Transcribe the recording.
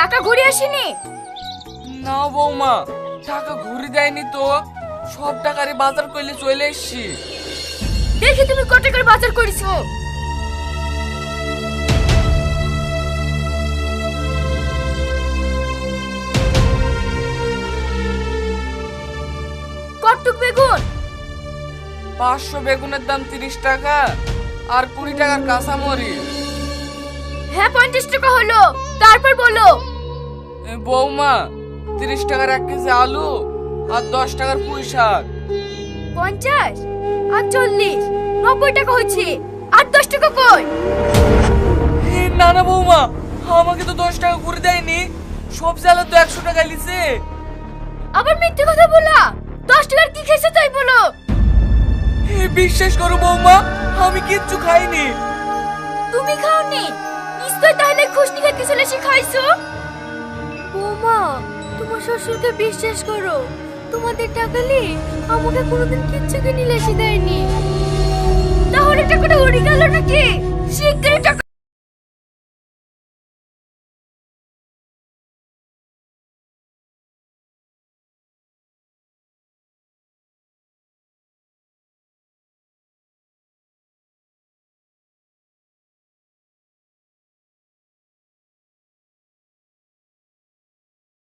টাকা ঘুরে আসেনি? না বৌমা টাকা ঘুরে দেয়নি তো। সব টাকারে বাজার করলে চলে এসছি। দেখি তুমি কত টাকার বাজার করেছ। কটুক বেগুন? পাঁচশো বেগুনের দাম তিরিশ টাকা আর কুড়ি টাকার কাঁচামরিচ। পঞ্চাশ টাকা হলো। তারপর বলো। বৌমা তিরিশ টাকার এক কেজি আলু আর দশ টাকার পুঁই শাক। পঞ্চাশ? আর চল্লিশ? নব্বই টাকা হচ্ছে। আর দশ টাকা কই? না না বৌমা আমাকে তো দশ টাকা ঘুরে দেয়নি। সব জ্বালা তো একশো টাকা লিছে। আবার মিথ্যে কথা বলা। দশ টাকার কি খেয়েছো তাই বলো। বিশ্বাস করো বৌমা আমি কিচ্ছু খাইনি। তুমি খাওনি? নিশ্চয় তাহলে খুশনিকে খেতে চলে এসে খাইছো বৌমা তোমার শ্বশুরকে বিশ্বাস করো। তোমাদের টাকা লি আমাকে কোনোদিন কিচ্ছু কিনে লেসে দেয়নি। তাহলে টাকাটা উড়ে গেল নাকি? শিগগিরই